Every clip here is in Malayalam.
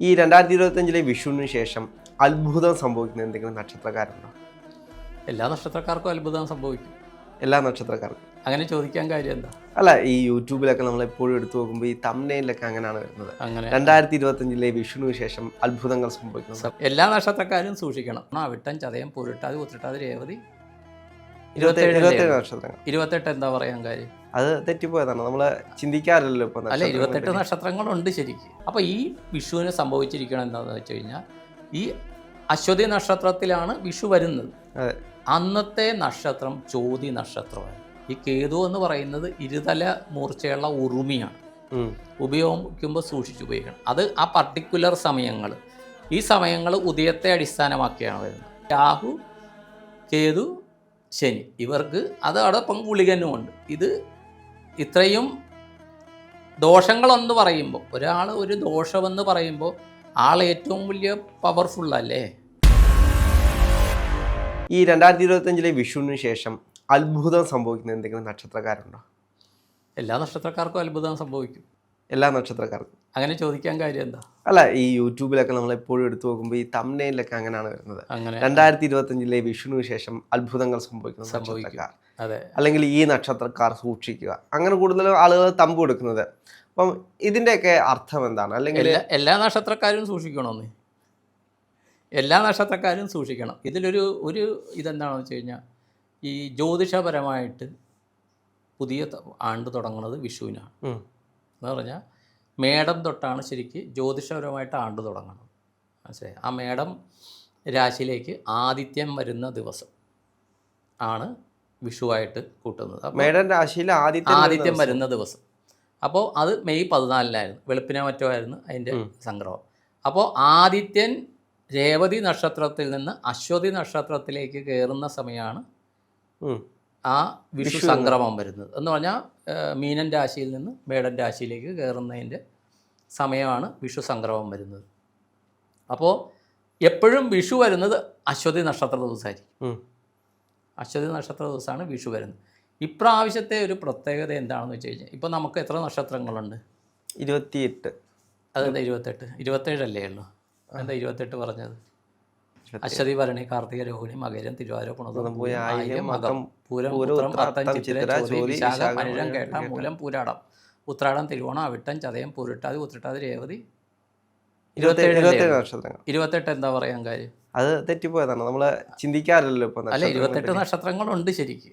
ഈ രണ്ടായിരത്തി ഇരുപത്തഞ്ചിലെ വിഷുവിന് ശേഷം അത്ഭുതം സംഭവിക്കുന്ന എന്തെങ്കിലും നക്ഷത്രക്കാരുണ്ടോ? എല്ലാ നക്ഷത്രക്കാർക്കും അത്ഭുതം സംഭവിക്കും. എല്ലാ നക്ഷത്രക്കാർക്കും. അങ്ങനെ ചോദിക്കാൻ കാര്യം എന്താ? അല്ല ഈ യൂട്യൂബിലൊക്കെ നമ്മൾ എപ്പോഴും എടുത്തു നോക്കുമ്പോൾ ഈ തമ്മനയിലൊക്കെ അങ്ങനെയാണ് വരുന്നത്. അങ്ങനെ. രണ്ടായിരത്തി ഇരുപത്തഞ്ചിലെ വിഷുവിന് ശേഷം അത്ഭുതങ്ങൾ സംഭവിക്കുന്നത്. എല്ലാ നക്ഷത്രക്കാരും സൂക്ഷിക്കണം. വിട്ടൻ ചതയം പൂരിട്ടാതി ഉത്തിട്ടാതി രേവതി. ഇരുപത്തേഴ് ഇരുപത്തേഴ്? നക്ഷത്രങ്ങൾ. ഇരുപത്തെട്ട് എന്താ പറയാൻ കാര്യം? അത് തെറ്റിപ്പോയതാണ്. നമ്മൾ ചിന്തിക്കാറില്ലല്ലോ ഇപ്പൊ അല്ല ഇരുപത്തെട്ട്. നക്ഷത്രങ്ങളുണ്ട് ശരിക്കും. അപ്പോൾ ഈ വിഷുവിന് സംഭവിച്ചിരിക്കണം എന്താണെന്ന് വെച്ച് കഴിഞ്ഞാൽ ഈ അശ്വതി നക്ഷത്രത്തിലാണ് വിഷു വരുന്നത്. അന്നത്തെ നക്ഷത്രം ചോതി നക്ഷത്രമാണ്. ഈ കേതു എന്ന് പറയുന്നത് ഇരുതല മൂർച്ചയുള്ള ഉറുമിയാണ്. ഉപയോഗിക്കുമ്പോൾ സൂക്ഷിച്ച് ഉപയോഗിക്കണം. അത് ആ പർട്ടിക്കുലർ സമയങ്ങൾ. ഈ സമയങ്ങൾ ഉദയത്തെ അടിസ്ഥാനമാക്കിയാണ് വരുന്നത്. രാഹു കേതു ശനി. ഇവർക്ക് അത് അതോടൊപ്പം ഗുളികനുമുണ്ട് ഇത് ഇത്രയും ദോഷങ്ങളെന്ന് പറയുമ്പോൾ ഒരാൾ ഒരു ദോഷമെന്ന് പറയുമ്പോൾ ആൾ ഏറ്റവും വലിയ പവർഫുൾ അല്ലേ? ഈ രണ്ടായിരത്തി ഇരുപത്തഞ്ചിലെ വിഷുവിന് ശേഷം അത്ഭുതം സംഭവിക്കുന്ന എന്തെങ്കിലും നക്ഷത്രക്കാരുണ്ടോ? എല്ലാ നക്ഷത്രക്കാർക്കും അത്ഭുതം സംഭവിക്കും. എല്ലാ നക്ഷത്രക്കാർക്കും. അങ്ങനെ ചോദിക്കാൻ കാര്യം എന്താ? അല്ല ഈ യൂട്യൂബിലൊക്കെ നമ്മൾ എപ്പോഴും എടുത്തു നോക്കുമ്പോൾ ഈ തമ്മനയിലൊക്കെ അങ്ങനെയാണ് വരുന്നത്. അങ്ങനെ. രണ്ടായിരത്തി ഇരുപത്തഞ്ചിലെ വിഷുവിന് ശേഷം അത്ഭുതങ്ങൾ സംഭവിക്കുന്ന സംഭവിക്കും. അല്ലെങ്കിൽ ഈ നക്ഷത്രക്കാർ സൂക്ഷിക്കുക. അങ്ങനെ കൂടുതൽ ആളുകൾ തമ്പ് കൊടുക്കുന്നത്. അപ്പം ഇതിന്റെയൊക്കെ അർത്ഥം എന്താണ്? അല്ലെങ്കിൽ എല്ലാ എല്ലാ നക്ഷത്രക്കാരും സൂക്ഷിക്കണമെന്ന് എല്ലാ നക്ഷത്രക്കാരും സൂക്ഷിക്കണം. ഇതിലൊരു ഒരു ഇതെന്താണെന്ന് വെച്ച് കഴിഞ്ഞാൽ ഈ ജ്യോതിഷപരമായിട്ട് പുതിയ ആണ്ട് തുടങ്ങുന്നത് വിഷുവിനാണ്. എന്ന് പറഞ്ഞാൽ മേടം തൊട്ടാണ് ശരിക്ക് ജ്യോതിഷപരമായിട്ട് ആണ്ട് തുടങ്ങുന്നത്. മനസ്സിലായി? ആ മേടം രാശിയിലേക്ക് ആദിത്യം വരുന്ന ദിവസം ആണ് വിഷുവായിട്ട് കൂട്ടുന്നത്. മേഡം രാശിയിൽ ആദ്യത്തെ ആദിത്യം വരുന്ന ദിവസം. അപ്പോൾ അത് മെയ് പതിനാലിനായിരുന്നു വെളുപ്പിനെ മറ്റോ ആയിരുന്നു അതിന്റെ. സംഗ്രഹം. അപ്പോൾ ആദിത്യൻ രേവതി നക്ഷത്രത്തിൽ നിന്ന് അശ്വതി നക്ഷത്രത്തിലേക്ക് കയറുന്ന സമയമാണ് ആ വിഷു സംക്രമം വരുന്നത്. എന്ന് പറഞ്ഞാൽ മീനൻ രാശിയിൽ നിന്ന് മേടൻ രാശിയിലേക്ക് കയറുന്നതിന്റെ സമയമാണ് വിഷു സംക്രമം വരുന്നത്. അപ്പോൾ എപ്പോഴും വിഷു വരുന്നത് അശ്വതി നക്ഷത്ര ദിവസമായിരിക്കും. അശ്വതി നക്ഷത്ര ദിവസമാണ് വിഷു വരുന്നത്. ഇപ്രാവശ്യത്തെ ഒരു പ്രത്യേകത എന്താണെന്ന് വെച്ച് കഴിഞ്ഞാൽ ഇപ്പോൾ നമുക്ക് എത്ര നക്ഷത്രങ്ങളുണ്ട്? ഇരുപത്തിയെട്ട്. അതെന്താ ഇരുപത്തെട്ട്? ഇരുപത്തേഴല്ലേ ഉള്ളൂ. എന്താ ഇരുപത്തെട്ട് പറഞ്ഞത്? അശ്വതി ഭരണി കാർത്തിക രോഹിണി മകരം തിരുവാതിര പുണതം മകം, പൂരം ഉത്രം അത്തം ചിത്തിര, ചോതി വിശാഖം കേട്ട. മൂലം പൂരാടം ഉത്രാടം തിരുവോണം അവിട്ടം ചതയം പൂരിട്ടാതി ഉത്രട്ടാതി രേവതി ഇരുപത്തേഴ്? നക്ഷത്രങ്ങൾ. ഇരുപത്തെട്ട് എന്താ പറയാൻ കാര്യം? അത് തെറ്റിപ്പോയതാണ്. നമ്മൾ ചിന്തിക്കാറില്ലല്ലോ ഇപ്പൊ അല്ല ഇരുപത്തെട്ട്. നക്ഷത്രങ്ങളുണ്ട് ശരിക്ക്.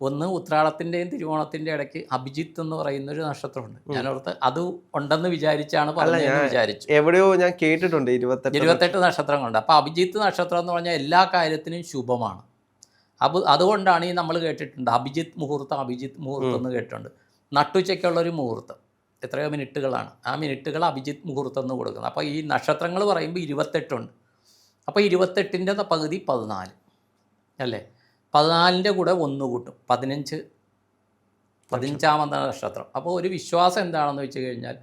ഒന്ന് ഉത്രാളത്തിന്റെയും തിരുവോണത്തിന്റെയും ഇടയ്ക്ക് അഭിജിത്ത് എന്ന് പറയുന്ന ഒരു നക്ഷത്രമുണ്ട്. ഞാൻ ഓർത്ത് അത് ഉണ്ടെന്ന് വിചാരിച്ചാണ് പറഞ്ഞതെന്ന് വിചാരിച്ചു. എവിടെയോ ഞാൻ കേട്ടിട്ടുണ്ട് ഇരുപത്തെട്ട് ഇരുപത്തെട്ട് നക്ഷത്രങ്ങളുണ്ട്. അപ്പോൾ അഭിജിത്ത് നക്ഷത്രം എന്ന് പറഞ്ഞാൽ എല്ലാ കാര്യത്തിനും ശുഭമാണ്. അപ്പോൾ അതുകൊണ്ടാണ് ഈ നമ്മൾ കേട്ടിട്ടുണ്ട്. അഭിജിത്ത് മുഹൂർത്തം അഭിജിത്ത് മുഹൂർത്തം എന്ന് കേട്ടിട്ടുണ്ട്. നട്ടുച്ചയ്ക്കുള്ളൊരു മുഹൂർത്തം. എത്രയോ മിനിറ്റുകളാണ്. ആ മിനിറ്റുകൾ അഭിജിത് മുഹൂർത്തം എന്ന് കൊടുക്കുന്നത് അപ്പോൾ ഈ നക്ഷത്രങ്ങൾ പറയുമ്പോൾ ഇരുപത്തെട്ടുണ്ട്. അപ്പോൾ ഇരുപത്തെട്ടിന്റെ പകുതി പതിനാല്. അല്ലേ? പതിനാലിന്റെ കൂടെ ഒന്ന് കൂട്ടും. പതിനഞ്ച് പതിനഞ്ചാമത്തെ നക്ഷത്രം. അപ്പോൾ ഒരു വിശ്വാസം എന്താണെന്ന് വെച്ച് കഴിഞ്ഞാൽ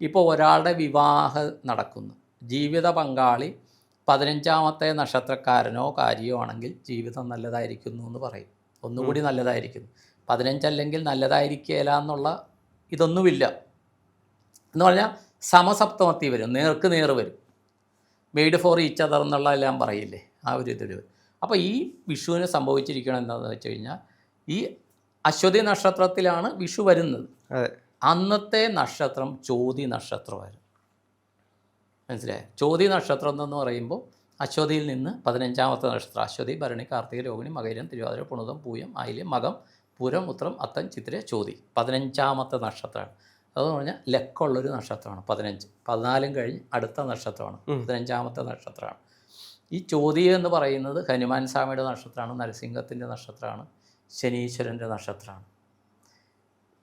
ഇപ്പോൾ ഒരാളുടെ വിവാഹം നടക്കുന്നു. ജീവിത പങ്കാളി പതിനഞ്ചാമത്തെ നക്ഷത്രക്കാരനോ കാര്യോ ആണെങ്കിൽ ജീവിതം നല്ലതായിരിക്കുന്നു എന്ന് പറയും. ഒന്നുകൂടി നല്ലതായിരിക്കുന്നു. പതിനഞ്ചല്ലെങ്കിൽ നല്ലതായിരിക്കില്ല എന്നുള്ള ഇതൊന്നുമില്ല. എന്ന് പറഞ്ഞാൽ സമസപ്തമത്തി വരും. നേർക്ക് നേർ വരും. മെയ്ഡ് ഫോർ ഈച്ച് അതർ എന്നുള്ള എല്ലാം പറയില്ലേ? ആ ഒരു ഇതിൽ അപ്പോൾ ഈ വിഷുവിന് സംഭവിച്ചിരിക്കണം എന്താണെന്ന് വെച്ച് കഴിഞ്ഞാൽ ഈ അശ്വതി നക്ഷത്രത്തിലാണ് വിഷു വരുന്നത്. അന്നത്തെ നക്ഷത്രം ചോതി നക്ഷത്രമായിരുന്നു. മനസ്സിലായോ? ചോതി നക്ഷത്രം എന്ന് പറയുമ്പോൾ അശ്വതിയിൽ നിന്ന് പതിനഞ്ചാമത്തെ നക്ഷത്രം അശ്വതി ഭരണി കാർത്തിക രോഹിണി മകരം തിരുവാതിര പുണുതം പൂയം ആയില്യം മകം പൂരം ഉത്രം അത്തം ചിത്തിര ചോതി പതിനഞ്ചാമത്തെ നക്ഷത്രമാണ്. അതെന്ന് പറഞ്ഞാൽ ലക്കുള്ളൊരു നക്ഷത്രമാണ് പതിനഞ്ച്. പതിനാലും കഴിഞ്ഞ് അടുത്ത നക്ഷത്രമാണ്. പതിനഞ്ചാമത്തെ നക്ഷത്രമാണ്. ഈ ചോതി എന്ന് പറയുന്നത് ഹനുമാൻ സ്വാമിയുടെ നക്ഷത്രമാണ് നരസിംഹത്തിന്റെ നക്ഷത്രമാണ് ശനീശ്വരന്റെ നക്ഷത്രമാണ്.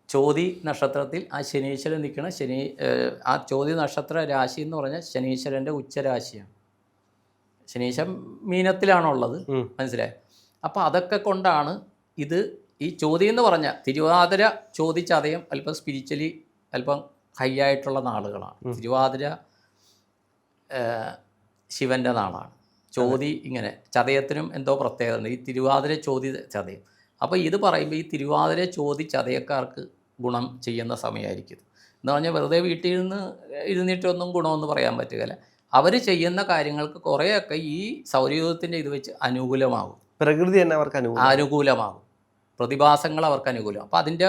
ചോതി നക്ഷത്രത്തിൽ ആ ശനീശ്വരൻ നിൽക്കുന്ന ശനി ആ ചോതി നക്ഷത്ര രാശി എന്ന് പറഞ്ഞാൽ ശനീശ്വരന്റെ ഉച്ചരാശിയാണ്. ശനീശ്വരൻ മീനത്തിലാണുള്ളത്. മനസ്സിലായി? അപ്പോൾ അതൊക്കെ കൊണ്ടാണ് ഇത് ഈ ചോതി എന്ന് പറഞ്ഞാൽ തിരുവാതിര ചോദിച്ച ചതയം അല്പം സ്പിരിച്വലി അല്പം ഹൈ ആയിട്ടുള്ള നാളുകളാണ് തിരുവാതിര ശിവന്റെ ശിവന്റെ നാളാണ്. ചോതി ഇങ്ങനെ ചതയത്തിനും എന്തോ പ്രത്യേകതണ്ട് ഈ തിരുവാതിര ചോതി ചതയം. അപ്പോൾ ഇത് പറയുമ്പോൾ ഈ തിരുവാതിര ചോതി ചതയക്കാർക്ക് ഗുണം ചെയ്യുന്ന സമയമായിരിക്കും എന്ന് പറഞ്ഞാൽ വെറുതെ വീട്ടിൽ നിന്ന് ഇരുന്നിട്ടൊന്നും ഗുണമെന്ന് പറയാൻ പറ്റുകയില്ല. അവർ ചെയ്യുന്ന കാര്യങ്ങൾക്ക് കുറേയൊക്കെ ഈ സൗരയൂഥത്തിന്റെ ഇത് വെച്ച് അനുകൂലമാകും. പ്രകൃതി തന്നെ അവർക്ക് അനുകൂലമാകും. പ്രതിഭാസങ്ങൾ അവർക്ക് അനുകൂലം അപ്പോൾ അതിന്റെ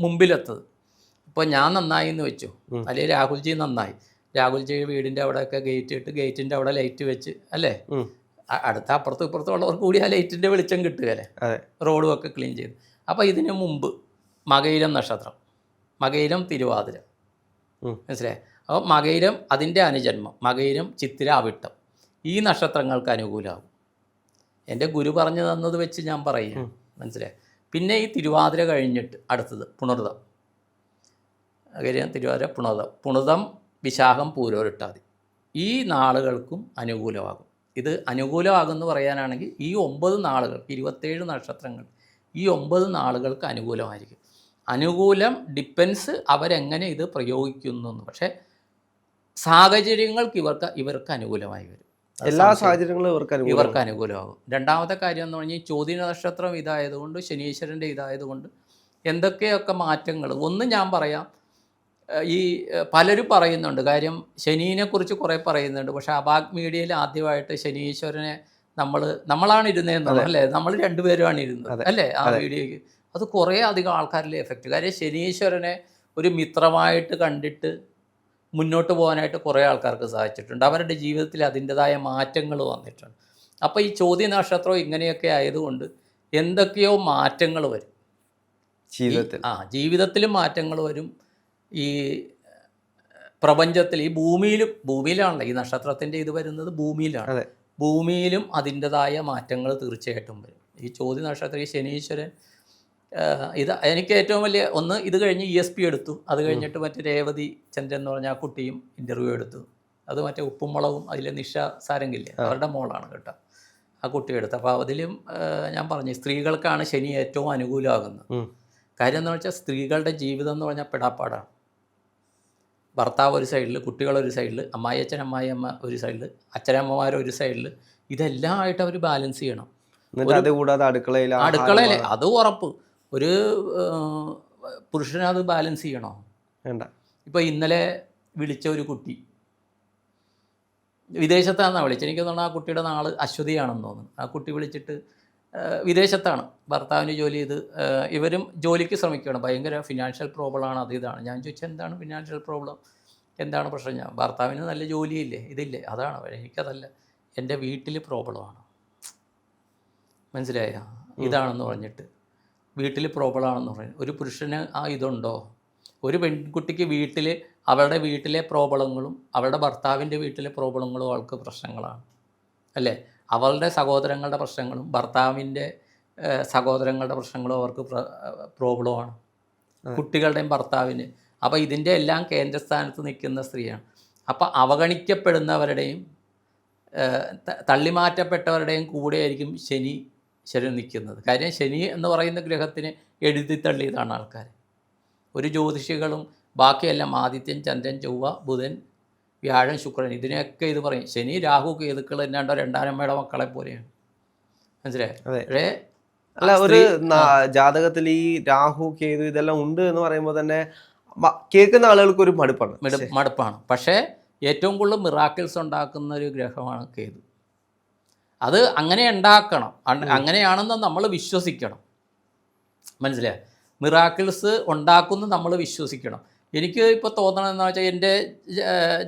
മുമ്പിലെത്തത് ഇപ്പോൾ ഞാൻ നന്നായി എന്ന് വെച്ചു. അല്ലെങ്കിൽ രാഹുൽജി നന്നായി. രാഹുൽജി വീടിന്റെ അവിടെയൊക്കെ ഗേറ്റ് ഇട്ട് ഗേറ്റിന്റെ അവിടെ ലൈറ്റ് വെച്ച് അല്ലേ? അടുത്ത അപ്പുറത്തും ഇപ്പുറത്തും ഉള്ളവർക്ക് കൂടി ആ ലൈറ്റിന്റെ വെളിച്ചം കിട്ടുകയല്ലേ റോഡും ഒക്കെ ക്ലീൻ ചെയ്തു. അപ്പോൾ ഇതിന് മുമ്പ് മകയിരം നക്ഷത്രം മകയിരം തിരുവാതിര. മനസ്സിലായി? അപ്പോൾ മകയിരം അതിന്റെ അനുജന്മം മകയിരം ചിത്തിര അവിട്ടം ഈ നക്ഷത്രങ്ങൾക്ക് അനുകൂലമാകും എന്റെ ഗുരു പറഞ്ഞു തന്നത് വെച്ച് ഞാൻ പറയും. മനസ്സിലായി? പിന്നെ ഈ തിരുവാതിര കഴിഞ്ഞിട്ട് അടുത്തത് പുണർതം മകയിരം തിരുവാതിര പുണതം. പുണതം വിശാഖം പൂരോരിട്ടാതി. ഈ നാളുകൾക്കും അനുകൂലമാകും. ഇത് അനുകൂലമാകുമെന്ന് പറയാനാണെങ്കിൽ ഈ ഒമ്പത് നാളുകൾ ഇരുപത്തേഴ് നക്ഷത്രങ്ങൾ ഈ ഒമ്പത് നാളുകൾക്ക് അനുകൂലമായിരിക്കും. അനുകൂലം ഡിപ്പെൻസ് അവരെങ്ങനെ ഇത് പ്രയോഗിക്കുന്നു എന്ന് പക്ഷേ സാഹചര്യങ്ങൾക്ക് ഇവർക്ക് ഇവർക്ക് അനുകൂലമായി വരും. എല്ലാ സാഹചര്യങ്ങളും ഇവർക്ക് ഇവർക്ക് അനുകൂലമാകും. രണ്ടാമത്തെ കാര്യം എന്ന് പറഞ്ഞാൽ ഈ ചോദ്യ നക്ഷത്രം ഇതായതുകൊണ്ട് ശനീശ്വരന്റെ ഇതായതുകൊണ്ട് എന്തൊക്കെയൊക്കെ മാറ്റങ്ങൾ? ഒന്ന് ഞാൻ പറയാം. ഈ പലരും പറയുന്നുണ്ട്. കാര്യം ശനീനെക്കുറിച്ച് കുറേ പറയുന്നുണ്ട്. പക്ഷേ അബാഗ് മീഡിയയിൽ ആദ്യമായിട്ട് ശനീശ്വരനെ നമ്മൾ നമ്മളാണ് ഇരുന്നത് അല്ലേ? നമ്മൾ രണ്ടുപേരുമാണ് ഇരുന്നത് അല്ലേ ആ മീഡിയയ്ക്ക്? വീഡിയോയ്ക്ക് അത് കുറേ അധികം ആൾക്കാരിലെ എഫക്റ്റ്. കാര്യം ശനീശ്വരനെ ഒരു മിത്രമായിട്ട് കണ്ടിട്ട് മുന്നോട്ട് പോകാനായിട്ട് കുറേ ആൾക്കാർക്ക് സാധിച്ചിട്ടുണ്ട്. അവരുടെ ജീവിതത്തിൽ അതിന്റെതായ മാറ്റങ്ങൾ വന്നിട്ടുണ്ട്. അപ്പോൾ ഈ ചോദ്യ നക്ഷത്രം ഇങ്ങനെയൊക്കെ ആയതുകൊണ്ട് എന്തൊക്കെയോ മാറ്റങ്ങൾ വരും. ജീവിതത്തിൽ. ആ ജീവിതത്തിലും മാറ്റങ്ങൾ വരും. ഈ പ്രപഞ്ചത്തിൽ ഈ ഭൂമിയിലും ഭൂമിയിലാണല്ലോ ഈ നക്ഷത്രത്തിന്റെ ഇത് വരുന്നത് ഭൂമിയിലാണ്. ഭൂമിയിലും അതിന്റെതായ മാറ്റങ്ങൾ തീർച്ചയായിട്ടും വരും. ഈ ചോദ്യ നക്ഷത്രം ഈ ശനീശ്വരൻ ഇത് എനിക്ക് ഏറ്റവും വലിയ ഒന്ന് ഇത് കഴിഞ്ഞ് ഇ എസ് പി എടുത്തു. അത് കഴിഞ്ഞിട്ട് മറ്റേ രേവതി ചന്ദ്രൻ എന്ന് പറഞ്ഞ ആ കുട്ടിയും ഇന്റർവ്യൂ എടുത്തു. അത് മറ്റേ ഉപ്പും മുളകും അതിലെ നിഷ സാരംഗില്ലേ അവരുടെ മോളാണ് കേട്ടോ. ആ കുട്ടി എടുത്തു. അപ്പോൾ അതിലും ഞാൻ പറഞ്ഞു സ്ത്രീകൾക്കാണ് ശനി ഏറ്റവും അനുകൂലമാകുന്നത്. കാര്യം എന്ന് വെച്ചാൽ സ്ത്രീകളുടെ ജീവിതം എന്ന് പറഞ്ഞാൽ പെടാപ്പാടാണ്. ഭർത്താവ് ഒരു സൈഡിൽ കുട്ടികൾ ഒരു സൈഡിൽ അമ്മായിയച്ഛൻ അമ്മായിയമ്മ ഒരു സൈഡിൽ അച്ഛനമ്മമാർ ഒരു സൈഡിൽ ഇതെല്ലാം ആയിട്ട് അവർ ബാലൻസ് ചെയ്യണം. എന്നിട്ട് അത് കൂടാതെ അടുക്കളയിൽ അടുക്കളയിൽ. അത് ഉറപ്പ്. ഒരു പുരുഷനത് ബാലൻസ് ചെയ്യണോ? വേണ്ട. ഇപ്പോൾ ഇന്നലെ വിളിച്ച ഒരു കുട്ടി വിദേശത്താണെന്നാണ് വിളിച്ചത്. എനിക്ക് തോന്നുന്നു ആ കുട്ടിയുടെ നാൾ അശ്വതിയാണെന്ന് തോന്നുന്നു. ആ കുട്ടി വിളിച്ചിട്ട് വിദേശത്താണ്. ഭർത്താവിന് ജോലി ചെയ്ത് ഇവരും ജോലിക്ക് ശ്രമിക്കുകയാണ്. ഭയങ്കര ഫിനാൻഷ്യൽ പ്രോബ്ലമാണ് അത് ഇതാണ്. ഞാൻ ചോദിച്ചാൽ എന്താണ് ഫിനാൻഷ്യൽ പ്രോബ്ലം എന്താണ് പ്രശ്നം? ഞാൻ ഭർത്താവിന് നല്ല ജോലിയില്ലേ? ഇതില്ലേ? അതാണ്. എനിക്കതല്ല. എന്റെ വീട്ടിൽ പ്രോബ്ലമാണ് മനസ്സിലായ? ഇതാണെന്ന് പറഞ്ഞിട്ട്. വീട്ടിൽ പ്രോബ്ലമാണെന്ന് പറഞ്ഞു. ഒരു പുരുഷന് ആ ഇതുണ്ടോ? ഒരു പെൺകുട്ടിക്ക് വീട്ടിൽ അവളുടെ വീട്ടിലെ പ്രോബ്ലങ്ങളും അവളുടെ ഭർത്താവിന്റെ വീട്ടിലെ പ്രോബ്ലങ്ങളും അവൾക്ക് പ്രശ്നങ്ങളാണ്. അല്ലേ? അവളുടെ സഹോദരങ്ങളുടെ പ്രശ്നങ്ങളും ഭർത്താവിന്റെ സഹോദരങ്ങളുടെ പ്രശ്നങ്ങളും അവർക്ക് പ്രോബ്ലമാണ്. കുട്ടികളുടെയും ഭർത്താവിന്. അപ്പോൾ ഇതിന്റെ എല്ലാം കേന്ദ്രസ്ഥാനത്ത് നിൽക്കുന്ന സ്ത്രീയാണ്. അപ്പോൾ അവഗണിക്കപ്പെടുന്നവരുടെയും തള്ളിമാറ്റപ്പെട്ടവരുടെയും കൂടെയായിരിക്കും ശനി ശനി നിൽക്കുന്നത്. കാര്യം ശനി എന്ന് പറയുന്ന ഗ്രഹത്തിന് എഴുതി തള്ളിയതാണ് ആൾക്കാർ. ഒരു ജ്യോതിഷികളും ബാക്കിയെല്ലാം ആദിത്യൻ ചന്ദ്രൻ ചൊവ്വ ബുധൻ വ്യാഴം ശുക്രൻ ഇതിനെയൊക്കെ ഇത് പറയും. ശനി രാഹു കേതുക്കൾ എന്നാണ്ടോ രണ്ടാനമ്മയുടെ മക്കളെ പോലെയാണ്. മനസ്സിലായേ? അല്ല ഒരു ജാതകത്തിൽ ഈ രാഹു കേതു ഇതെല്ലാം ഉണ്ട് എന്ന് പറയുമ്പോൾ തന്നെ കേൾക്കുന്ന ആളുകൾക്ക് ഒരു മടുപ്പാണ് മടുപ്പാണ്. പക്ഷേ ഏറ്റവും കൂടുതൽ മിറാക്കിൾസ് ഉണ്ടാക്കുന്ന ഒരു ഗ്രഹമാണ് കേതു. അത് അങ്ങനെ ഉണ്ടാക്കണം. അങ്ങനെയാണെന്ന് നമ്മൾ വിശ്വസിക്കണം. മനസ്സിലായോ? മിറാക്കിൾസ് ഉണ്ടാക്കുന്നു നമ്മൾ വിശ്വസിക്കണം. എനിക്ക് ഇപ്പോൾ തോന്നണമെന്ന് വെച്ചാൽ എന്റെ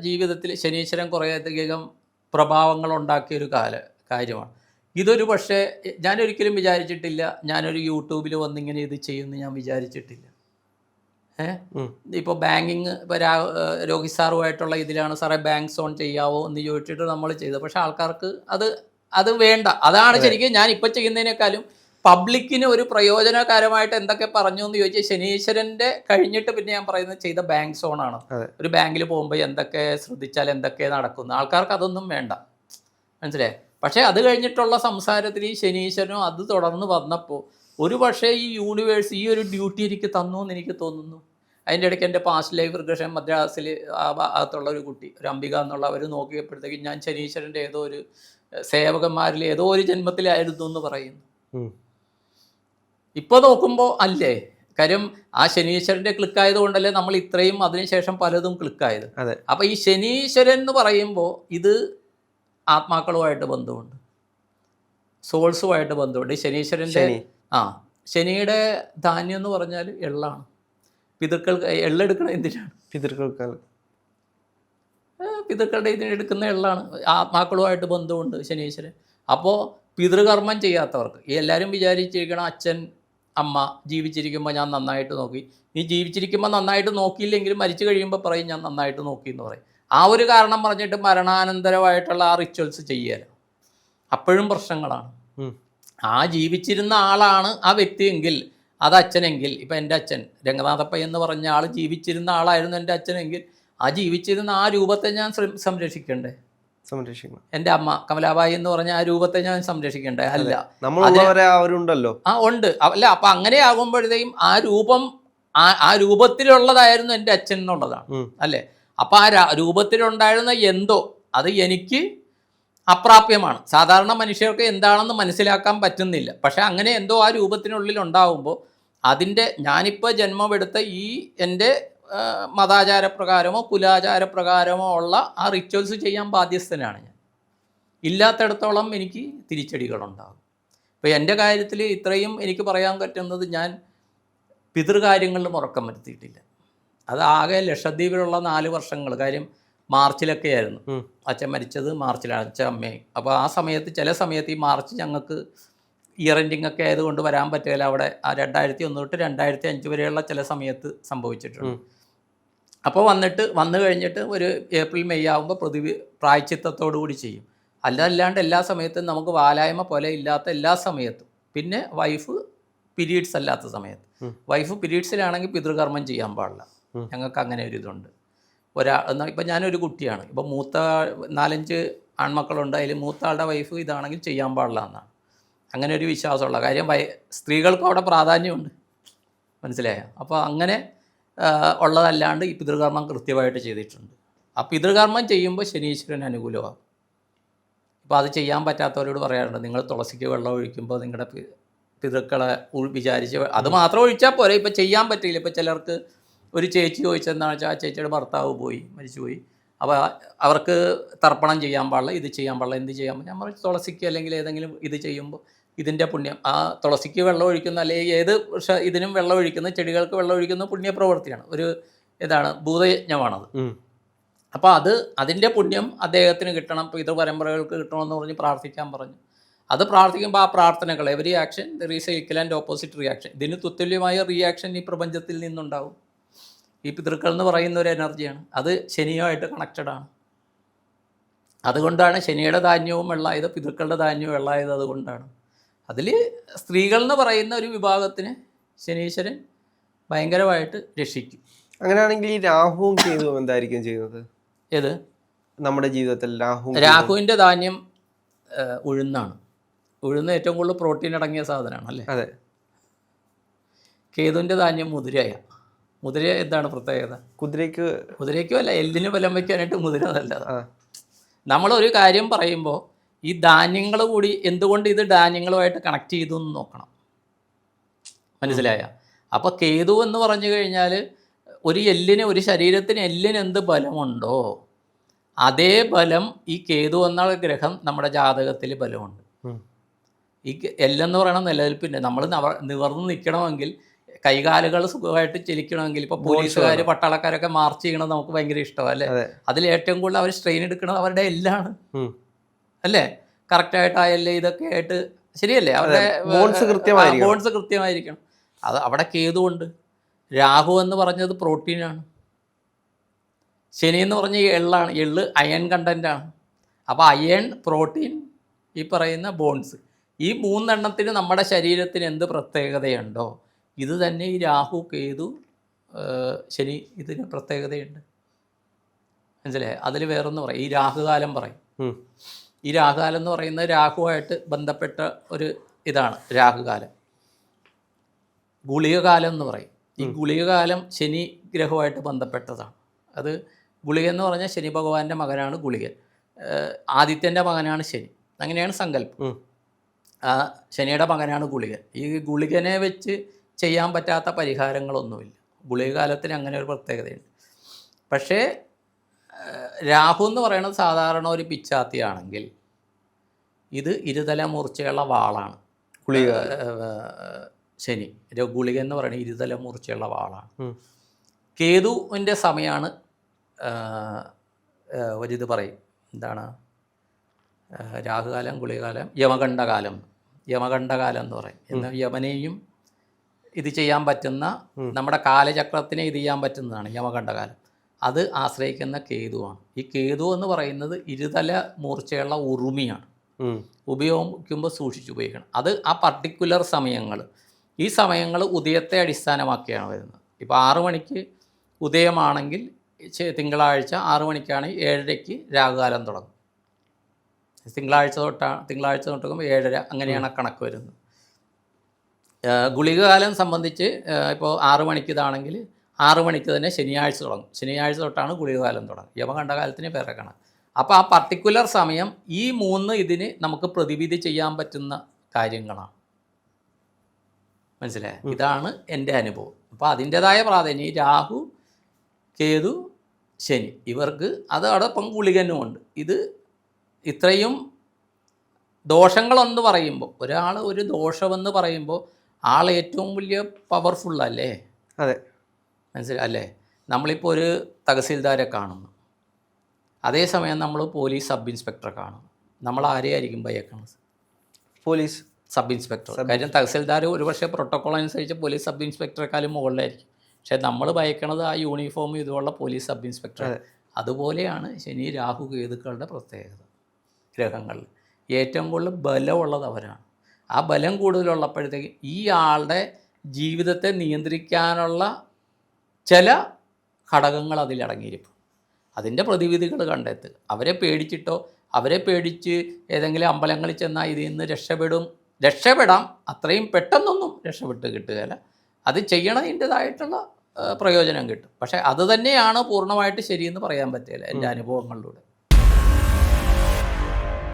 ജീവിതത്തിൽ ശനീശ്വരൻ കുറേയധികം പ്രഭാവങ്ങൾ ഉണ്ടാക്കിയ ഒരു കാല കാര്യമാണ്. ഇതൊരു പക്ഷേ ഞാനൊരിക്കലും വിചാരിച്ചിട്ടില്ല ഞാനൊരു യൂട്യൂബിൽ വന്നിങ്ങനെ ഇത് ചെയ്യുമെന്ന് ഞാൻ വിചാരിച്ചിട്ടില്ല. ഏഹ്. ഇപ്പോൾ ബാങ്കിങ് ഇപ്പോൾ രാ രോഹിത് സാറുമായിട്ടുള്ള ഇതിലാണ് സാറേ ബാങ്ക് സോൺ ചെയ്യാവോ? എന്ന് ചോദിച്ചിട്ട് നമ്മൾ ചെയ്തത്. പക്ഷേ ആൾക്കാർക്ക് അത് അത് വേണ്ട. അതാണ് ശരിക്കും ഞാൻ ഇപ്പോൾ ചെയ്യുന്നതിനേക്കാളും പബ്ലിക്കിന് ഒരു പ്രയോജനകരമായിട്ട് എന്തൊക്കെ പറഞ്ഞു എന്ന് ചോദിച്ചാൽ ശനീശ്വരന്റെ കഴിഞ്ഞിട്ട് പിന്നെ ഞാൻ പറയുന്നത് ചെയ്ത ബാങ്ക് സോണാണ്. ഒരു ബാങ്കിൽ പോകുമ്പോൾ എന്തൊക്കെ ശ്രദ്ധിച്ചാൽ എന്തൊക്കെ നടക്കുന്നു? ആൾക്കാർക്ക് അതൊന്നും വേണ്ട. മനസ്സിലായേ? പക്ഷേ അത് കഴിഞ്ഞിട്ടുള്ള സംസാരത്തിൽ ഈ ശനീശ്വരനും അത് തുടർന്ന് വന്നപ്പോൾ ഒരു പക്ഷേ ഈ യൂണിവേഴ്സ് ഈ ഒരു ഡ്യൂട്ടി എനിക്ക് തന്നു എന്ന് എനിക്ക് തോന്നുന്നു. അതിന്റെ ഇടയ്ക്ക് എന്റെ പാസ്റ്റ് ലൈഫ് റിഗ്രഷൻ മദ്രാസിൽ ആ ഭാഗത്തുള്ള ഒരു കുട്ടി ഒരു അംബിക എന്നുള്ള അവർ നോക്കിയപ്പോഴത്തേക്കും ഞാൻ ശനീശ്വരന്റെ ഏതോ ഒരു സേവകന്മാരിൽ ഏതോ ഒരു ജന്മത്തിലായിരുന്നു എന്ന് പറയുന്നു. ഇപ്പോൾ നോക്കുമ്പോൾ അല്ലേ? കാര്യം ആ ശനീശ്വരന്റെ ക്ലിക്ക് ആയതുകൊണ്ടല്ലേ നമ്മൾ ഇത്രയും അതിനുശേഷം പലതും ക്ലിക്കായത് അതെ. അപ്പം ഈ ശനീശ്വരൻ എന്ന് പറയുമ്പോൾ ഇത് ആത്മാക്കളുമായിട്ട് ബന്ധമുണ്ട്. സോൾസുമായിട്ട് ബന്ധമുണ്ട്. ഈ ശനീശ്വരന്റെ ശനി. ആ ശനിയുടെ ധാന്യം എന്ന് പറഞ്ഞാൽ എള്ളാണ്. പിതൃക്കൾ എള്ളെടുക്കണ എന്തിനാണ്? പിതൃക്കൾക്ക് പിതൃക്കളുടെ ഇതിന് എടുക്കുന്ന എള്ളാണ്. ആത്മാക്കളുമായിട്ട് ബന്ധമുണ്ട് ശനീശ്വരൻ. അപ്പോൾ പിതൃകർമ്മം ചെയ്യാത്തവർക്ക് ഈ എല്ലാവരും വിചാരിച്ചിരിക്കണം അച്ഛൻ അമ്മ ജീവിച്ചിരിക്കുമ്പോൾ ഞാൻ നന്നായിട്ട് നോക്കി. നീ ജീവിച്ചിരിക്കുമ്പോൾ നന്നായിട്ട് നോക്കിയില്ലെങ്കിലും മരിച്ചു കഴിയുമ്പോൾ പറയും ഞാൻ നന്നായിട്ട് നോക്കി എന്ന് പറയും. ആ ഒരു കാരണം പറഞ്ഞിട്ട് മരണാനന്തരമായിട്ടുള്ള ആ റിച്വൽസ് ചെയ്യാൻ അപ്പോഴും പ്രശ്നങ്ങളാണ്. ആ ജീവിച്ചിരുന്ന ആളാണ് ആ വ്യക്തിയെങ്കിൽ അത് അച്ഛനെങ്കിൽ ഇപ്പം എന്റെ അച്ഛൻ രംഗനാഥപ്പ എന്ന് പറഞ്ഞ ആൾ ജീവിച്ചിരുന്ന ആളായിരുന്നു എന്റെ അച്ഛനെങ്കിൽ ആ ജീവിച്ചിരുന്ന ആ രൂപത്തെ ഞാൻ സംരക്ഷിക്കേണ്ടേ സംരക്ഷിക്കണ്ടേ? സംരക്ഷിക്കണം. എന്റെ അമ്മ കമലാബായി എന്ന് പറഞ്ഞ ആ രൂപത്തെ ഞാൻ സംരക്ഷിക്കണ്ടേ? അല്ല. നമ്മളുള്ളവരെ അവരുണ്ടല്ലോ. ആ ഉണ്ട്. അല്ല അപ്പൊ അങ്ങനെ ആകുമ്പോഴത്തേക്കും ആ രൂപം ആ ആ രൂപത്തിലുള്ളതായിരുന്നു എന്റെ അച്ഛൻ എന്നുള്ളതാണ്. അല്ലെ? അപ്പം ആ രൂപത്തിലുണ്ടായിരുന്ന എന്തോ അത് എനിക്ക് അപ്രാപ്യമാണ്. സാധാരണ മനുഷ്യർക്ക് എന്താണെന്ന് മനസ്സിലാക്കാൻ പറ്റുന്നില്ല. പക്ഷെ അങ്ങനെ എന്തോ ആ രൂപത്തിനുള്ളിൽ ഉണ്ടാവുമ്പോൾ അതിന്റെ ഞാനിപ്പോൾ ജന്മമെടുത്ത ഈ എന്റെ മതാചാരപ്രകാരമോ കുലാചാരപ്രകാരമോ ഉള്ള ആ റിച്വൽസ് ചെയ്യാൻ ബാധ്യസ്ഥനാണ് ഞാൻ. ഇല്ലാത്തിടത്തോളം എനിക്ക് തിരിച്ചടികളുണ്ടാകും. ഇപ്പോൾ എന്റെ കാര്യത്തിൽ ഇത്രയും എനിക്ക് പറയാൻ പറ്റുന്നത് ഞാൻ പിതൃകാര്യങ്ങളിലും ഉറക്കം വരുത്തിയിട്ടില്ല. അത് ആകെ ലക്ഷദ്വീപിലുള്ള നാല് വർഷങ്ങൾ കാര്യം മാർച്ചിലൊക്കെ ആയിരുന്നു അച്ഛൻ മരിച്ചത് മാർച്ചിലാണ്. അച്ഛൻ അമ്മയും. അപ്പോൾ ആ സമയത്ത് ചില സമയത്ത് ഈ മാർച്ച് ഞങ്ങൾക്ക് ഇയർ എൻഡിങ് ഒക്കെ ആയതുകൊണ്ട് വരാൻ പറ്റില്ല അവിടെ ആ രണ്ടായിരത്തി ഒന്ന് തൊട്ട് രണ്ടായിരത്തി അഞ്ച് വരെയുള്ള ചില സമയത്ത് സംഭവിച്ചിട്ടുണ്ട്. അപ്പോൾ വന്നിട്ട് വന്നു കഴിഞ്ഞിട്ട് ഒരു ഏപ്രിൽ മെയ് ആകുമ്പോൾ പ്രതിവി പ്രായച്ചിത്തത്തോടു കൂടി ചെയ്യും. അല്ലാണ്ട് എല്ലാ സമയത്തും നമുക്ക് വാലായ്മ പോലെ ഇല്ലാത്ത എല്ലാ സമയത്തും. പിന്നെ വൈഫ് പീരീഡ്സ് അല്ലാത്ത സമയത്ത്. വൈഫ് പീരീഡ്സിലാണെങ്കിൽ പിതൃകർമ്മം ചെയ്യാൻ പാടില്ല. ഞങ്ങൾക്ക് അങ്ങനെ ഒരു ഇതുണ്ട്. ഒരാ എന്നാൽ ഇപ്പം ഞാനൊരു കുട്ടിയാണ്. ഇപ്പം മൂത്ത നാലഞ്ച് ആൺമക്കളുണ്ട്. അതിൽ മൂത്ത ആളുടെ വൈഫ് ഇതാണെങ്കിൽ ചെയ്യാൻ പാടില്ല എന്നാണ്. അങ്ങനെ ഒരു വിശ്വാസമുള്ള കാര്യം വൈ സ്ത്രീകൾക്കും അവിടെ പ്രാധാന്യമുണ്ട്. മനസ്സിലായോ? അപ്പോൾ അങ്ങനെ ഉള്ളതല്ലാണ്ട് ഈ പിതൃകർമ്മം കൃത്യമായിട്ട് ചെയ്തിട്ടുണ്ട്. ആ പിതൃകർമ്മം ചെയ്യുമ്പോൾ ശനീശ്വരൻ അനുകൂലമാകും. ഇപ്പോൾ അത് ചെയ്യാൻ പറ്റാത്തവരോട് പറയാറുണ്ട് നിങ്ങൾ തുളസിക്ക് വെള്ളം ഒഴിക്കുമ്പോൾ നിങ്ങളുടെ പിതൃക്കളെ വിചാരിച്ച് അത് മാത്രം ഒഴിച്ചാൽ പോരെ ഇപ്പോൾ ചെയ്യാൻ പറ്റില്ല. ഇപ്പോൾ ചിലർക്ക് ഒരു ചേച്ചി ചോദിച്ചെന്താണെന്ന് വെച്ചാൽ ആ ചേച്ചിയുടെ ഭർത്താവ് പോയി മരിച്ചുപോയി. അപ്പോൾ അവർക്ക് തർപ്പണം ചെയ്യാൻ പാടില്ല ഇത് ചെയ്യാൻ പാടില്ല എന്ത് ചെയ്യാൻ പാടില്ല നമ്മൾ തുളസിക്ക് അല്ലെങ്കിൽ ഏതെങ്കിലും ഇത് ചെയ്യുമ്പോൾ ഇതിന്റെ പുണ്യം. ആ തുളസിക്ക് വെള്ളം ഒഴിക്കുന്ന അല്ലെങ്കിൽ ഏത് ഇതിനും വെള്ളം ഒഴിക്കുന്ന ചെടികൾക്ക് വെള്ളം ഒഴിക്കുന്ന പുണ്യപ്രവൃത്തിയാണ്. ഒരു ഇതാണ് ഭൂതയജ്ഞമാണത്. അപ്പോൾ അത് അതിന്റെ പുണ്യം അദ്ദേഹത്തിന് കിട്ടണം. പിതൃപരമ്പരകൾക്ക് കിട്ടണമെന്ന് പറഞ്ഞ് പ്രാർത്ഥിക്കാൻ പറഞ്ഞു. അത് പ്രാർത്ഥിക്കുമ്പോൾ ആ പ്രാർത്ഥനകൾ every action there is equal and opposite reaction ഇതിന് തുല്യമായ റിയാക്ഷൻ ഈ പ്രപഞ്ചത്തിൽ നിന്നുണ്ടാവും. ഈ പിതൃക്കൾ എന്ന് പറയുന്ന ഒരു എനർജിയാണ്. അത് ശനിയുമായിട്ട് കണക്റ്റഡ് ആണ്. അതുകൊണ്ടാണ് ശനിയുടെ ധാന്യവും വെള്ളമായത് പിതൃക്കളുടെ ധാന്യവും വെള്ളമായത് അതുകൊണ്ടാണ്. അതിൽ സ്ത്രീകൾ എന്ന് പറയുന്ന ഒരു വിഭാഗത്തിന് ശനീശ്വരൻ ഭയങ്കരമായിട്ട് രക്ഷിക്കും. അങ്ങനെയാണെങ്കിൽ ഈ രാഹുവും കേതുവും എന്തായിരിക്കും ചെയ്യുന്നത്? ഏത്? നമ്മുടെ ജീവിതത്തിൽ രാഹു രാഹുവിന്റെ ധാന്യം ഉഴുന്നാണ്. ഉഴുന്ന് ഏറ്റവും കൂടുതൽ പ്രോട്ടീൻ അടങ്ങിയ സാധനമാണ് അല്ലേ? അതെ. കേതുവിന്റെ ധാന്യം മുതിരയ. മുതിര എന്താണ് പ്രത്യേകത? കുതിരയ്ക്ക് കുതിരയ്ക്കും അല്ല എല്ലിന് ബലം വയ്ക്കാനായിട്ട് മുതിര നല്ലതാണ് നമ്മളൊരു കാര്യം പറയുമ്പോൾ ഈ ധാന്യങ്ങൾ കൂടി എന്തുകൊണ്ട് ഇത് ധാന്യങ്ങളുമായിട്ട് കണക്ട് ചെയ്തു എന്ന് നോക്കണം. മനസ്സിലായ? അപ്പോൾ കേതു എന്ന് പറഞ്ഞു കഴിഞ്ഞാൽ ഒരു എല്ലിന് ഒരു ശരീരത്തിന് എല്ലിന് എന്ത് ബലമുണ്ടോ അതേ ബലം ഈ കേതു എന്ന ഗ്രഹം നമ്മുടെ ജാതകത്തിൽ ബലമുണ്ട്. ഈ എല്ലെന്ന് പറയുന്ന നിലനിൽപ്പിന്റെ നമ്മൾ നവ നിവർന്ന് നിൽക്കണമെങ്കിൽ കൈകാലുകൾ സുഖമായിട്ട് ചലിക്കണമെങ്കിൽ ഇപ്പോൾ പോലീസുകാർ പട്ടാളക്കാരൊക്കെ മാർച്ച് ചെയ്യണത് നമുക്ക് ഭയങ്കര ഇഷ്ടമാണ് അല്ലേ? അതെ. അതിൽ ഏറ്റവും കൂടുതൽ അവർ സ്ട്രെയിൻ എടുക്കുന്നത് അവരുടെ എല്ലാണ്. അല്ലേ? കറക്റ്റായിട്ട് ആ എല്ല് ഇതൊക്കെ ആയിട്ട്? ശരിയല്ലേ? അവരുടെ ബോൺസ് കൃത്യമായിരിക്കണം. ബോൺസ് കൃത്യമായിരിക്കണം. അത് അവിടെ കേതുകൊണ്ട് രാഹു എന്ന് പറഞ്ഞത് പ്രോട്ടീനാണ് ശനി എന്ന് പറഞ്ഞ എള്ളാണ്. എള്ള് അയൺ കണ്ടന്റാണ് അപ്പോൾ അയൺ പ്രോട്ടീൻ ഈ പറയുന്ന ബോൺസ് ഈ മൂന്നെണ്ണത്തിന് നമ്മുടെ ശരീരത്തിന് എന്ത് പ്രത്യേകതയുണ്ടോ? ഇത് തന്നെ ഈ രാഹു കേതു ശനി ഇതിന് പ്രത്യേകതയുണ്ട്. മനസ്സിലായി? അതിൽ വേറൊന്ന് പറയും ഈ രാഹുകാലം പറയും. ഈ രാഹുകാലം എന്ന് പറയുന്നത് രാഹുവായിട്ട് ബന്ധപ്പെട്ട ഒരു ഇതാണ് രാഹുകാലം. ഗുളികകാലം എന്ന് പറയും. ഈ ഗുളികകാലം ശനി ഗ്രഹവുമായിട്ട് ബന്ധപ്പെട്ടതാണ്. അത് ഗുളിക എന്ന് പറഞ്ഞാൽ ശനി ഭഗവാന്റെ മകനാണ് ഗുളികൻ ആദിത്യന്റെ ആദിത്യന്റെ മകനാണ് ശനി. അങ്ങനെയാണ് സങ്കല്പം. ആ ശനിയുടെ മകനാണ് ഗുളികൻ ഈ ഗുളികനെ വെച്ച് ചെയ്യാൻ പറ്റാത്ത പരിഹാരങ്ങളൊന്നുമില്ല. ഗുളിക കാലത്തിന് അങ്ങനെ ഒരു പ്രത്യേകതയുണ്ട്. പക്ഷേ രാഹു എന്ന് പറയുന്നത് സാധാരണ ഒരു പിച്ചാത്തിയാണെങ്കിൽ ഇത് ഇരുതല മൂർച്ചയുള്ള വാളാണ്. ഗുളിക. ശനി. ഗുളിക എന്ന് പറയുന്നത് ഇരുതല മൂർച്ചയുള്ള വാളാണ്. കേതുവിന്റെ സമയമാണ് ഒരു ഇത് ഒരിത് പറയും. എന്താണ്? രാഹുകാലം ഗുളികാലം യമകണ്ഠകാലം യമകണ്ഠകാലം എന്ന് പറയും. എന്നാൽ യമനെയും ഇത് ചെയ്യാൻ പറ്റുന്ന നമ്മുടെ കാലചക്രത്തിനെ ഇത് ചെയ്യാൻ പറ്റുന്നതാണ് യമകണ്ഠകാലം അത് ആശ്രയിക്കുന്ന കേതുവാണ്. ഈ കേതു എന്ന് പറയുന്നത് ഇരുതല മൂർച്ചയുള്ള ഉറുമിയാണ്. ഉപയോഗിക്കുമ്പോൾ സൂക്ഷിച്ച് ഉപയോഗിക്കണം. അത് ആ പർട്ടിക്കുലർ സമയങ്ങൾ ഈ സമയങ്ങൾ ഉദയത്തെ അടിസ്ഥാനമാക്കിയാണ് വരുന്നത്. ഇപ്പോൾ ആറു മണിക്ക് ഉദയമാണെങ്കിൽ തിങ്കളാഴ്ച ആറു മണിക്കാണെങ്കിൽ ഏഴരയ്ക്ക് രാഹുകാലം തുടങ്ങും. തിങ്കളാഴ്ച തൊട്ടാണ് തിങ്കളാഴ്ച തൊട്ടുമ്പോൾ ഏഴര അങ്ങനെയാണ് ആ കണക്ക് വരുന്നത്. ഗുളികകാലം സംബന്ധിച്ച് ഇപ്പോൾ ആറു മണിക്ക് ഇതാണെങ്കിൽ ആറു മണിക്ക് തന്നെ ശനിയാഴ്ച തുടങ്ങും. ശനിയാഴ്ച തൊട്ടാണ് ഗുളികകാലം തുടങ്ങും യമകണ്ഠകാലത്തിന് വേറെ കണക്ക് അപ്പോൾ ആ പർട്ടിക്കുലർ സമയം ഈ മൂന്ന് ഇതിന് നമുക്ക് പ്രതിവിധി ചെയ്യാൻ പറ്റുന്ന കാര്യങ്ങളാണ്. മനസ്സിലായി? ഇതാണ് എന്റെ അനുഭവം. അപ്പോൾ അതിന്റെതായ പ്രാധാന്യം. ഈ രാഹു കേതു ശനി. ഇവർക്ക് അത് അതോടൊപ്പം ഗുളികനുമുണ്ട് ഇത് ഇത്രയും ദോഷങ്ങളെന്ന് പറയുമ്പോൾ ഒരാൾ ഒരു ദോഷമെന്ന് പറയുമ്പോൾ ആൾ ഏറ്റവും വലിയ പവർഫുൾ അല്ലേ? അതെ. മനസ്സിലായി അല്ലേ? നമ്മളിപ്പോൾ ഒരു തഹസീൽദാരെ കാണുന്നു. അതേസമയം നമ്മൾ പോലീസ് സബ് ഇൻസ്പെക്ടറെ കാണുന്നു. നമ്മൾ ആരെയായിരിക്കും ഭയക്കുന്നത് പോലീസ്. Sub inspector. കാര്യം തഹസിൽദാർ ഒരുപക്ഷെ പ്രോട്ടോകോൾ അനുസരിച്ച് പോലീസ് സബ് ഇൻസ്പെക്ടറെക്കാളും മുകളിലായിരിക്കും. പക്ഷേ നമ്മൾ ഭയക്കണത് ആ യൂണിഫോം ഇതുള്ള പോലീസ് സബ് ഇൻസ്പെക്ടർ അതെ. അതുപോലെയാണ് ശനി രാഹു കേതുക്കളുടെ പ്രത്യേകത ഗ്രഹങ്ങളിൽ. ഏറ്റവും കൂടുതൽ ബലമുള്ളത് അവരാണ്. ആ ബലം കൂടുതലുള്ളപ്പോഴത്തേക്ക് ഈ ആളുടെ ജീവിതത്തെ നിയന്ത്രിക്കാനുള്ള ചില ഘടകങ്ങൾ അതിലടങ്ങിയിരിക്കും അതിന്റെ പ്രതിവിധികൾ കണ്ടെത്തുക അവരെ പേടിച്ചിട്ടോ അവരെ പേടിച്ച് ഏതെങ്കിലും അമ്പലങ്ങളിൽ ചെന്നാൽ ഇതിൽ നിന്ന് രക്ഷപ്പെടും. രക്ഷപ്പെടാം. അത്രയും പെട്ടെന്നൊന്നും രക്ഷപ്പെട്ട് കിട്ടുകയില്ല. അത് ചെയ്യണതിന്റെതായിട്ടുള്ള പ്രയോജനം കിട്ടും. പക്ഷേ അത് തന്നെയാണ് പൂർണമായിട്ട് ശരിയെന്ന് പറയാൻ പറ്റില്ല എന്റെ അനുഭവങ്ങളിലൂടെ.